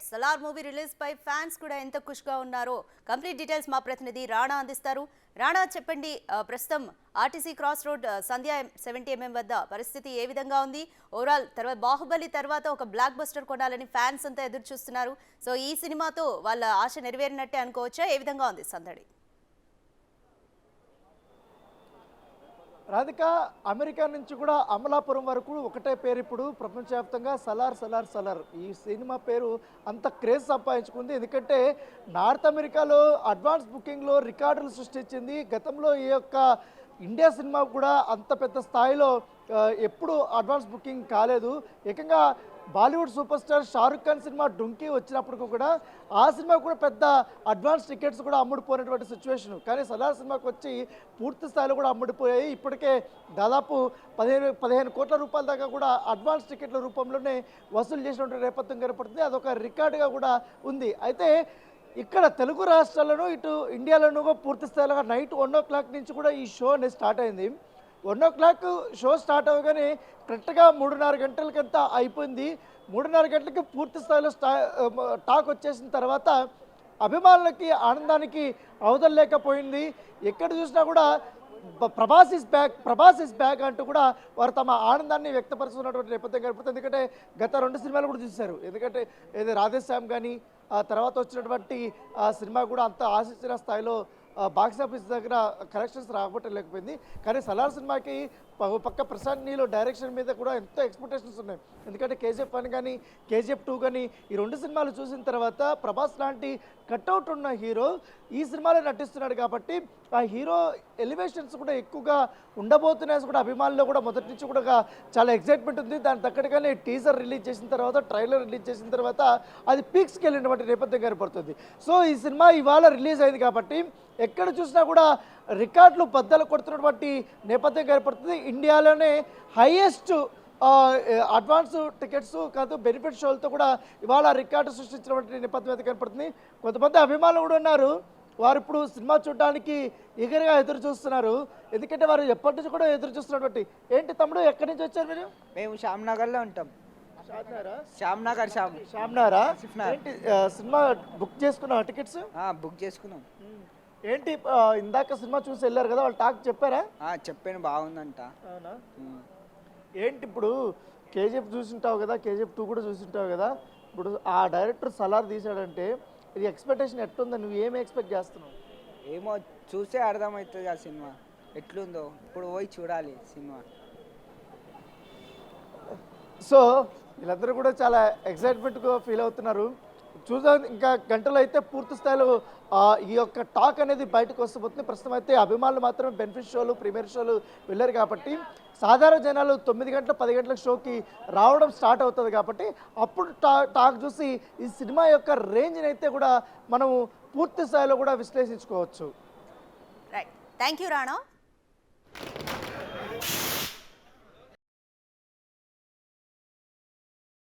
Right Salaar movie release పై fans కూడా ఎంత ఖుష్గా ఉన్నారో కంప్లీట్ డీటెయిల్స్ మా ప్రతినిధి రాణా అందిస్తారు. రాణా చెప్పండి ప్రస్తుతం RTC cross road Sandhya seventy MM వద్ద పరిస్థితి ఏ విధంగా ఉంది? ఓవరాల్ తర్వాత బాహుబలి తర్వాత ఒక బ్లాక్ బస్టర్ కొనాలని ఫ్యాన్స్ అంతా ఎదురు చూస్తున్నారు సో ఈ సినిమాతో వాళ్ళ ఆశ నెరవేరినట్టే అనుకోవచ్చా? ఏ విధంగా ఉంది సందడి? రాధిక అమెరికా నుంచి కూడా అమలాపురం వరకు ఒకటే పేరు ఇప్పుడు ప్రపంచవ్యాప్తంగా సలార్ సలార్ సలార్. ఈ సినిమా పేరు అంత క్రేజ్ సంపాదించుకుంది. ఎందుకంటే నార్త్ అమెరికాలో అడ్వాన్స్ బుకింగ్లో రికార్డులు సృష్టించింది. గతంలో ఈ యొక్క ఇండియా సినిమా కూడా అంత పెద్ద స్థాయిలో ఎప్పుడు అడ్వాన్స్ బుకింగ్ కాలేదు. ఏకంగా Bollywood super star Shahrukh Khan cinema Dunki వచ్చినప్పటికీ కూడా ఆ సినిమా కూడా పెద్ద అడ్వాన్స్ టికెట్స్ కూడా అమ్ముడుపోయినటువంటి సిచ్యువేషన్ కానీ సలార్ సినిమాకి వచ్చి పూర్తి స్థాయిలో కూడా అమ్ముడిపోయాయి. ఇప్పటికే దాదాపు పదిహేను పదిహేను కోట్ల రూపాయల దాకా కూడా అడ్వాన్స్ టికెట్ల రూపంలోనే వసూలు చేసినటువంటి నేపథ్యం కనపడుతుంది. అదొక రికార్డుగా కూడా ఉంది. అయితే ఇక్కడ తెలుగు రాష్ట్రాలను ఇటు ఇండియాలోనూ పూర్తి స్థాయిలో నైట్ వన్ ఓ క్లాక్ నుంచి కూడా ఈ షో అనేది స్టార్ట్ అయింది. One o'clock show start అవ్వగానే కరెక్ట్గా మూడున్నర గంటలకంతా అయిపోయింది. మూడున్నర గంటలకి పూర్తి స్థాయిలో స్టా టాక్ వచ్చేసిన తర్వాత అభిమానులకి ఆనందానికి అవదలేకపోయింది ఎక్కడ చూసినా కూడా Prabhas is back Prabhas is back అంటూ కూడా వారు తమ ఆనందాన్ని వ్యక్తపరుస్తున్నటువంటి నేపథ్యం కనపడుతుంది. ఎందుకంటే గత రెండు సినిమాలు కూడా చూశారు. ఎందుకంటే ఏది రాధేశ్యామ్ కానీ ఆ తర్వాత వచ్చినటువంటి ఆ సినిమా కూడా అంత ఆశించిన స్థాయిలో బాక్స్ ఆఫీస్ దగ్గర కలెక్షన్స్ రాబట్టలేకపోయింది కానీ సలార్ సినిమాకి పక్క ప్రశాంత్ నీలో డైరెక్షన్ మీద కూడా ఎంతో ఎక్స్పెక్టేషన్స్ ఉన్నాయి. ఎందుకంటే కేజీఎఫ్ వన్ కానీ కేజీఎఫ్ టూ కానీ ఈ రెండు సినిమాలు చూసిన తర్వాత ప్రభాస్ లాంటి కట్అవుట్ ఉన్న హీరో ఈ సినిమాలో నటిస్తున్నాడు కాబట్టి ఆ హీరో ఎలివేషన్స్ కూడా ఎక్కువగా ఉండబోతున్నాయి కూడా అభిమానుల్లో కూడా మొదటి నుంచి కూడా చాలా ఎక్సైట్మెంట్ ఉంది. దాని తగ్గట్టుగానే టీజర్ రిలీజ్ చేసిన తర్వాత ట్రైలర్ రిలీజ్ చేసిన తర్వాత అది పీక్స్కి వెళ్ళినటువంటి నేపథ్యం కనపడుతుంది. సో ఈ సినిమా ఇవాళ రిలీజ్ అయింది కాబట్టి ఎక్కడ చూసినా కూడా రికార్డులు బద్దలు కొడుతున్నటువంటి నేపథ్యం కనపడుతుంది ఇండియాలోనే హైయెస్ట్ అడ్వాన్స్ టికెట్స్ కాదు బెనిఫిట్ షోలతో కూడా ఇవాళ రికార్డు సృష్టించినటువంటి నేపథ్యం అయితే కనపడుతుంది. కొంతమంది అభిమానులు కూడా ఉన్నారు. వారు ఇప్పుడు సినిమా చూడడానికి ఎగరగా ఎదురు చూస్తున్నారు. ఎందుకంటే వారు ఎప్పటి నుంచి కూడా ఎదురు చూస్తున్నటువంటి ఏంటి తమ్ముడు ఎక్కడి నుంచి వచ్చారు మీరు? మేము శ్యామ్ నగర్లో ఉంటాం శ్యామ్. నగర్ శ్యామ్ శ్యామ్నారా సినిమా బుక్ చేసుకున్న టికెట్స్? బుక్ చేసుకున్నాం. ఏంటి ఇందాక సినిమా చూసి వెళ్ళారు కదా వాళ్ళు టాక్ చెప్పారా? ఆ, చెప్పాను బాగుందంట. అవునా. ఏంటి ఇప్పుడు కేజీఎఫ్ చూసింటావు కదా కేజీఎఫ్ టూ కూడా చూసింటావు కదా ఇప్పుడు ఆ డైరెక్టర్ సలార్ తీసాడంటే ఇది ఎక్స్పెక్టేషన్ ఎట్లుందో? నువ్వు ఏమి ఎక్స్పెక్ట్ చేస్తున్నావు? ఏమో చూస్తే అర్థమవుతుంది ఆ సినిమా. ఎట్లుందో ఇప్పుడు పోయి చూడాలి సినిమా. సో వీళ్ళందరూ కూడా చాలా ఎక్సైట్మెంట్గా ఫీల్ అవుతున్నారు. చూద్దాం. ఇంకా గంటలో అయితే పూర్తి స్థాయిలో ఈ యొక్క టాక్ అనేది బయటకు వస్తబోతుంది. ప్రస్తుతం అయితే అభిమానులు మాత్రం బెనిఫిట్ షోలు ప్రీమియర్ షోలు వెళ్ళారు కాబట్టి సాధారణ జనాలు తొమ్మిది గంటల పది గంటల షోకి రావడం స్టార్ట్ అవుతుంది కాబట్టి అప్పుడు టా టాక్ చూసి ఈ సినిమా యొక్క రేంజ్ని అయితే కూడా మనము పూర్తి స్థాయిలో కూడా విశ్లేషించుకోవచ్చు. Right thank you Rana